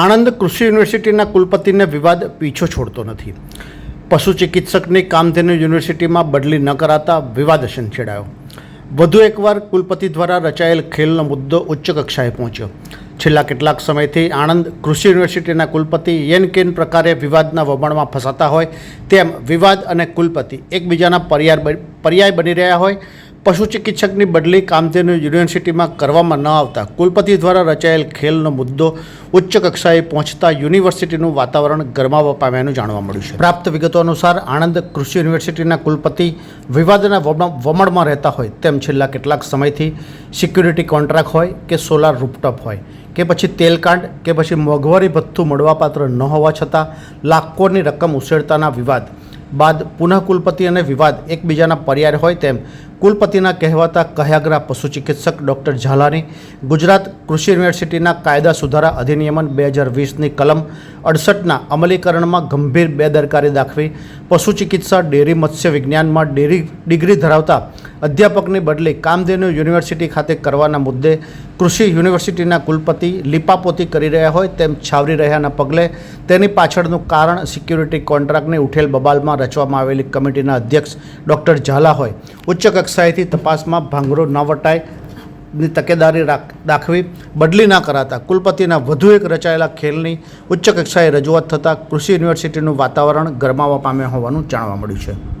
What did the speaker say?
આણંદ કૃષિ યુનિવર્સિટીના કુલપતિને વિવાદ પીછો છોડતો નથી. પશુ ચિકિત્સકની કામધેનુ યુનિવર્સિટીમાં બદલી ન કરાતા વિવાદ છેડાયો વધુ એકવાર કુલપતિ દ્વારા રચાયેલ ખેલનો મુદ્દો ઉચ્ચ કક્ષાએ પહોંચ્યો. છેલ્લા કેટલાક સમયથી આણંદ કૃષિ યુનિવર્સિટીના કુલપતિ યેન કેન પ્રકારે વિવાદના વમણમાં ફસાતા હોય તેમ વિવાદ અને કુલપતિ એકબીજાના પર્યાય પર્યાય બની રહ્યા હોય પશુ ચિકિત્સકની બદલી કામધેનુ યુનિવર્સિટીમાં કરવામાં ન આવતા કુલપતિ દ્વારા રચાયેલ ખેલનો મુદ્દો ઉચ્ચ કક્ષાએ પહોંચતા યુનિવર્સિટીનું વાતાવરણ ગરમાવા પામ્યાનું જાણવા મળ્યું છે. પ્રાપ્ત વિગતો અનુસાર આણંદ કૃષિ યુનિવર્સિટીના કુલપતિ વિવાદના વમણમાં રહેતા હોય તેમ છેલ્લા કેટલાક સમયથી સિક્યુરિટી કોન્ટ્રાક્ટ હોય કે સોલાર રૂપટોપ હોય કે પછી તેલકાંડ કે પછી મોંઘવારી ભથ્થું મળવાપાત્ર ન હોવા છતાં લાખોની રકમ ઉછેરતાના વિવાદ બાદ પુનઃ કુલપતિ અને વિવાદ એકબીજાના પર્યાય હોય તેમ કુલપતિના કહેવાતા કહ્યાગરા પશુ ચિકિત્સક ડૉક્ટર ઝાલાની ગુજરાત કૃષિ યુનિવર્સિટીના કાયદા સુધારા અધિનિયમન બે હજાર વીસની કલમ અડસઠના અમલીકરણમાં ગંભીર બેદરકારી દાખવી પશુ ચિકિત્સા ડેરી મત્સ્ય વિજ્ઞાનમાં ડેરી ડિગ્રી ધરાવતા અધ્યાપકની બદલી કામધેનુ યુનિવર્સિટી ખાતે કરવાના મુદ્દે કૃષિ યુનિવર્સિટીના કુલપતિ લીપાપોતી કરી રહ્યા હોય તેમ છાવરી રહ્યાના પગલે તેની પાછળનું કારણ સિક્યુરિટી કોન્ટ્રાક્ટની ઉઠેલ બબાલમાં રચવામાં આવેલી કમિટીના અધ્યક્ષ ડૉક્ટર ઝાલા હોય. ઉચ્ચ કક્ષાએથી તપાસમાં ભાંગરો ન વટાય, ની તકેદારી રાખ- દાખવી, બદલી ના કરાતા કુલપતિના વધુ એક રચાયેલા ખેલની ઉચ્ચ કક્ષાએ રજૂઆત થતાં કૃષિ યુનિવર્સિટીનું વાતાવરણ ગરમાવા પામ્યા હોવાનું જાણવા મળ્યું છે.